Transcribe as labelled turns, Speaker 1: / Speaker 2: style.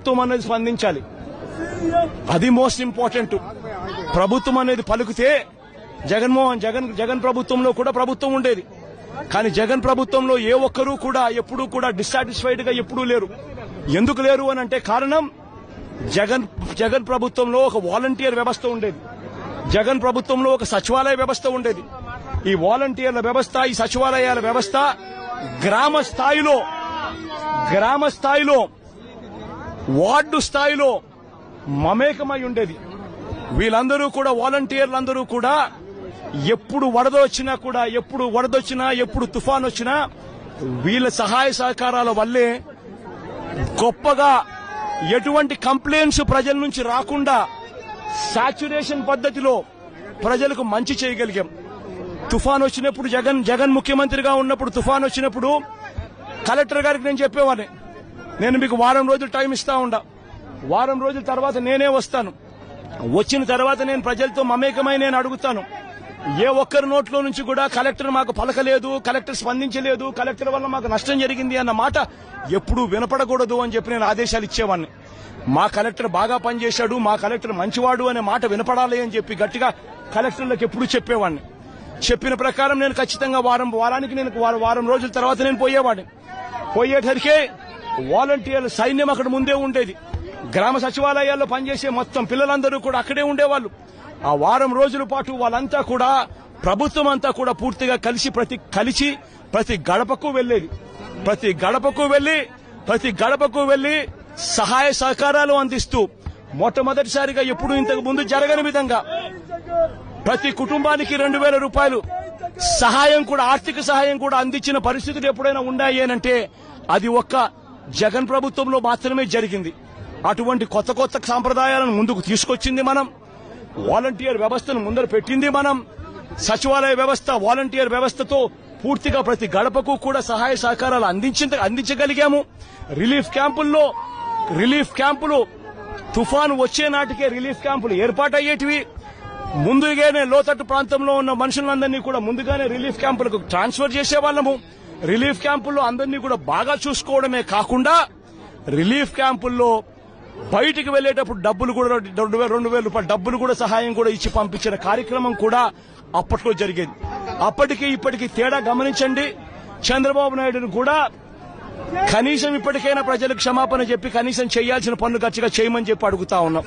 Speaker 1: ప్రభుత్వం అనేది స్పందించాలి. అది మోస్ట్ ఇంపార్టెంట్. ప్రభుత్వం అనేది పలుకుతే జగన్మోహన్ జగన్ జగన్ ప్రభుత్వంలో కూడా ప్రభుత్వం ఉండేది. కానీ జగన్ ప్రభుత్వంలో ఏ ఒక్కరూ కూడా ఎప్పుడూ కూడా డిస్సాటిస్ఫైడ్గా ఎప్పుడూ లేరు. ఎందుకు లేరు అని అంటే కారణం జగన్ జగన్ ప్రభుత్వంలో ఒక వాలంటీర్ వ్యవస్థ ఉండేది. జగన్ ప్రభుత్వంలో ఒక సచివాలయ వ్యవస్థ ఉండేది. ఈ వాలంటీర్ల వ్యవస్థ ఈ సచివాలయాల వ్యవస్థ గ్రామ స్థాయిలో గ్రామ స్థాయిలో వార్డు స్థాయిలో మమేకమై ఉండేది. వీళ్ళందరూ కూడా వాలంటీర్లందరూ కూడా ఎప్పుడు వరద వచ్చినా కూడా ఎప్పుడు వరద వచ్చినా ఎప్పుడు తుఫాన్ వచ్చినా వీళ్ళ సహాయ సహకారాల వల్లే గొప్పగా ఎటువంటి కంప్లైంట్స్ ప్రజల నుంచి రాకుండా సాచ్యురేషన్ పద్ధతిలో ప్రజలకు మంచి చేయగలిగాం. తుఫాన్ వచ్చినప్పుడు జగన్ జగన్ ముఖ్యమంత్రిగా ఉన్నప్పుడు తుఫాన్ వచ్చినప్పుడు కలెక్టర్ గారికి నేను చెప్పేవాడిని నేను మీకు వారం రోజులు టైం ఇస్తా ఉండా. వారం రోజుల తర్వాత నేనే వస్తాను. వచ్చిన తర్వాత నేను ప్రజలతో మమేకమై నేను అడుగుతాను. ఏ ఒక్కరి నోట్లో నుంచి కూడా కలెక్టర్ మాకు పలకలేదు కలెక్టర్ స్పందించలేదు కలెక్టర్ వల్ల మాకు నష్టం జరిగింది అన్న మాట ఎప్పుడూ వినపడకూడదు అని చెప్పి నేను ఆదేశాలు ఇచ్చేవాడిని మా కలెక్టర్ బాగా పనిచేశాడు మా కలెక్టర్ మంచివాడు అనే మాట వినపడాలి అని చెప్పి గట్టిగా కలెక్టర్లకు ఎప్పుడూ చెప్పేవాడిని చెప్పిన ప్రకారం నేను ఖచ్చితంగా వారం వారానికి నేను వారం- వారం రోజుల తర్వాత నేను పోయేవాడిని పోయేసరికే వాలంటీర్ల సైన్యం అక్కడ ముందే ఉండేది. గ్రామ సచివాలయాల్లో పనిచేసే మొత్తం పిల్లలందరూ కూడా అక్కడే ఉండేవాళ్ళు. ఆ వారం రోజుల పాటు వాళ్ళంతా కూడా ప్రభుత్వం అంతా కూడా పూర్తిగా కలిసి ప్రతి కలిసి ప్రతి గడపకు వెళ్ళేది ప్రతి గడపకు వెళ్ళి ప్రతి గడపకు వెళ్ళి సహాయ సహకారాలు అందిస్తూ మొట్టమొదటిసారిగా ఎప్పుడు ఇంతకు ముందు జరగని విధంగా ప్రతి కుటుంబానికి రెండు వేల రూపాయలు సహాయం కూడా ఆర్థిక సహాయం కూడా అందించిన పరిస్థితులు ఎప్పుడైనా ఉన్నాయేనంటే అది ఒక్క జగన్ ప్రభుత్వంలో మాత్రమే జరిగింది. అటువంటి కొత్త కొత్త సాంప్రదాయాలను ముందుకు తీసుకొచ్చింది మనం. వాలంటీర్ వ్యవస్థను ముందర పెట్టింది మనం. సచివాలయ వ్యవస్థ వాలంటీర్ వ్యవస్థతో పూర్తిగా ప్రతి గడపకు కూడా సహాయ సహకారాలు అందించింది అందించగలిగాము. రిలీఫ్ క్యాంపుల్లో రిలీఫ్ క్యాంపులు తుఫాను వచ్చే నాటికే రిలీఫ్ క్యాంపులు ఏర్పాటయ్యేటివి. ముందుగానే లోతట్టు ప్రాంతంలో ఉన్న మనుషులందరినీ కూడా ముందుగానే రిలీఫ్ క్యాంపులకు ట్రాన్స్ఫర్ చేసేవాళ్ళము. రిలీఫ్ క్యాంపుల్లో అందరినీ కూడా బాగా చూసుకోవడమే కాకుండా రిలీఫ్ క్యాంపుల్లో బయటికి వెళ్ళేటప్పుడు డబ్బులు కూడా రెండు వేల రెండు వేల రూపాయల డబ్బులు కూడా సహాయం కూడా ఇచ్చి పంపించిన కార్యక్రమం కూడా అప్పట్లో జరిగేది. అప్పటికి ఇప్పటికి తేడా గమనించండి. చంద్రబాబు నాయుడును కూడా కనీసం ఇప్పటికైనా ప్రజలకు క్షమాపణ చెప్పి కనీసం చేయాల్సిన పనులు ఖర్చుగా చేయమని చెప్పి అడుగుతా ఉన్నాం.